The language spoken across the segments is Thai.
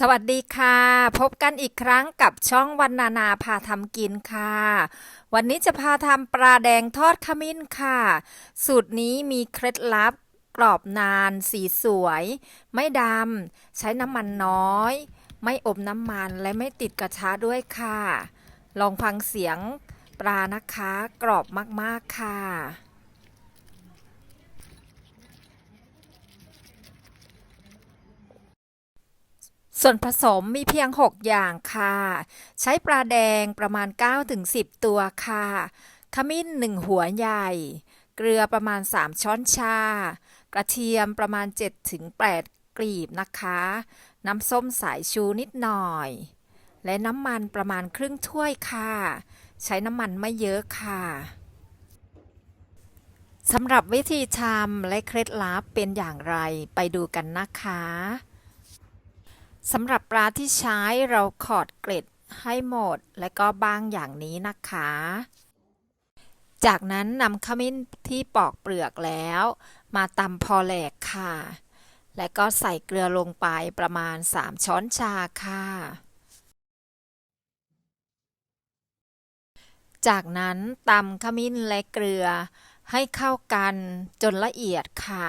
สวัสดีค่ะ พบกันอีกครั้งกับช่องวันนานาพาทำกินค่ะ วันนี้จะพาทำปลาแดงทอดขมิ้นค่ะ สูตรนี้มีเคล็ดลับกรอบนาน สีสวย ไม่ดำ ใช้น้ำมันน้อย ไม่อมน้ำมันและไม่ติดกระทะด้วยค่ะ ลองฟังเสียงปลานะคะ กรอบมากๆค่ะ ส่วนผสมมีเพียง 6 อย่างค่ะ ใช้ปลาแดงประมาณ 9-10 ตัวค่ะ ขมิ้น 1 หัวใหญ่ เกลือประมาณ 3 ช้อนชา กระเทียมประมาณ 7-8 กลีบนะคะ น้ำส้มสายชูนิดหน่อย และน้ำมันประมาณครึ่งถ้วยค่ะ ใช้น้ำมันไม่เยอะค่ะสำหรับวิธีทำและเคล็ดลับเป็นอย่างไรไปดูกันนะคะ สำหรับปลาที่ใช้เราขอดเกล็ดให้หมด และก็บางอย่างนี้นะคะ จากนั้นนำขมิ้นที่ปอกเปลือกแล้ว มาตำพอแหลกค่ะ และก็ใส่เกลือลงไปประมาณ 3 ช้อนชาค่ะ จากนั้นตำขมิ้นและเกลือให้เข้ากันจนละเอียดค่ะ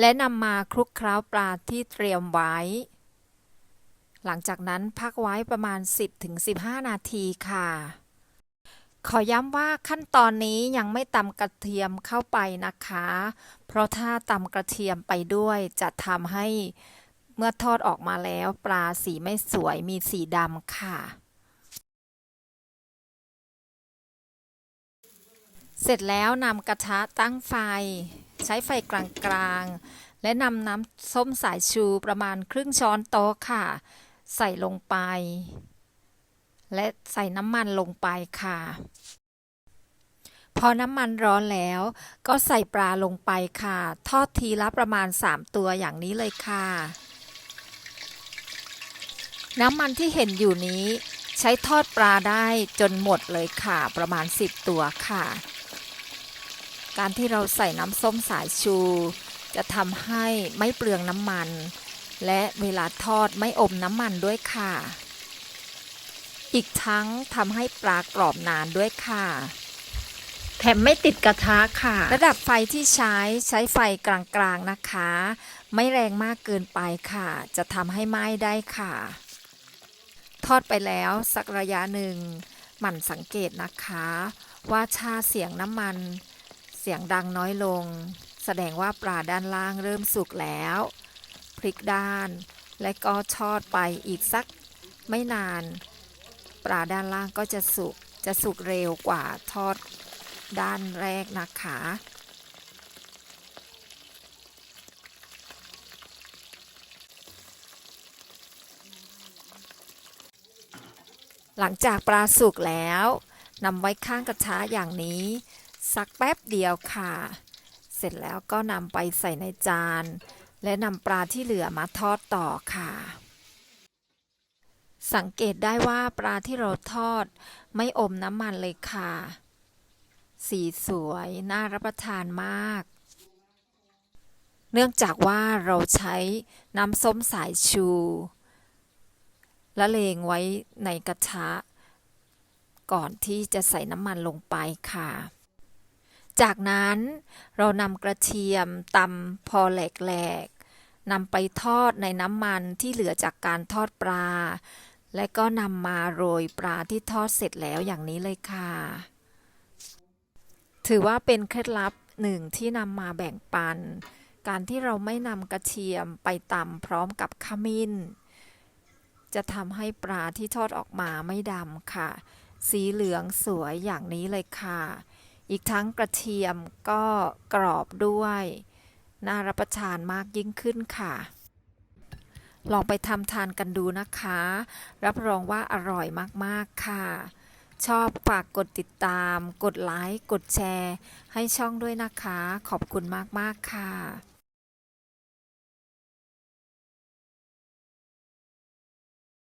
และนำมาคลุกเคล้าปลาที่เตรียมไว้ หลังจากนั้นพักไว้ประมาณ 10-15 นาทีค่ะ ขอย้ำว่าขั้นตอนนี้ยังไม่ตำกระเทียมเข้าไปนะคะ เพราะถ้าตำกระเทียมไปด้วยจะทำให้เมื่อทอดออกมาแล้วปลาสีไม่สวยมีสีดำค่ะ เสร็จแล้วนำกระทะตั้งไฟ ใช้ไฟกลางๆ และนำน้ำส้มสายชูประมาณครึ่งช้อนโต๊ะค่ะ ใส่ลงไป และใส่น้ำมันลงไปค่ะ พอน้ำมันร้อนแล้ว ก็ใส่ปลาลงไปค่ะ ทอดทีละประมาณ 3 ตัวอย่างนี้เลยค่ะ น้ำมันที่เห็นอยู่นี้ ใช้ทอดปลาได้จนหมดเลยค่ะ ประมาณ 10 ตัวค่ะ การที่เราใส่น้ำส้มสายชู จะทำให้ไม่เปลืองน้ำมัน และเวลาทอดไม่อมน้ำมันด้วยค่ะ อีกทั้งทำให้ปลากรอบนานด้วยค่ะ แถมไม่ติดกระทะค่ะ ระดับไฟที่ใช้ใช้ไฟกลางๆนะคะ ไม่แรงมากเกินไปค่ะ จะทำให้ไหม้ได้ค่ะ ทอดไปแล้วสักระยะหนึ่งหมั่นสังเกตนะคะ ว่าชาเสียงน้ำมัน เสียงดังน้อยลง แสดงว่าปลาด้านล่างเริ่มสุกแล้ว พลิกด้าน และก็ทอดไปอีกสักไม่นาน ปลาด้านล่างก็จะสุก จะสุกเร็วกว่าทอดด้านแรกนะคะหลังจากปลาสุกแล้วนำไว้ข้างกระทะอย่างนี้ สักแป๊บเดียวค่ะ เสร็จแล้วก็นำไปใส่ในจาน และนำปลาที่เหลือมาทอดต่อค่ะ สังเกตได้ว่าปลาที่เราทอดไม่อมน้ำมันเลยค่ะ สีสวยน่ารับประทานมาก เนื่องจากว่าเราใช้น้ำส้มสายชูละเลงไว้ในกระทะก่อนที่จะใส่น้ำมันลงไปค่ะ จากนั้นเรานำกระเทียมตำพอแหลกๆนำไปทอดในน้ำมันที่เหลือจากการทอดปลา และก็นำมาโรยปลาที่ทอดเสร็จแล้วอย่างนี้เลยค่ะ ถือว่าเป็นเคล็ดลับหนึ่งที่นำมาแบ่งปัน การที่เราไม่นำกระเทียมไปตำพร้อมกับขมิ้น จะทำให้ปลาที่ทอดออกมาไม่ดำค่ะ สีเหลืองสวยอย่างนี้เลยค่ะ อีกทั้งกระเทียมก็กรอบด้วยน่ารับประทานมากยิ่งขึ้นค่ะ ลองไปทำทานกันดูนะคะ รับรองว่าอร่อยมากๆค่ะ ชอบฝากกดติดตาม กดไลค์ กดแชร์ ให้ช่องด้วยนะคะ ขอบคุณมากๆค่ะ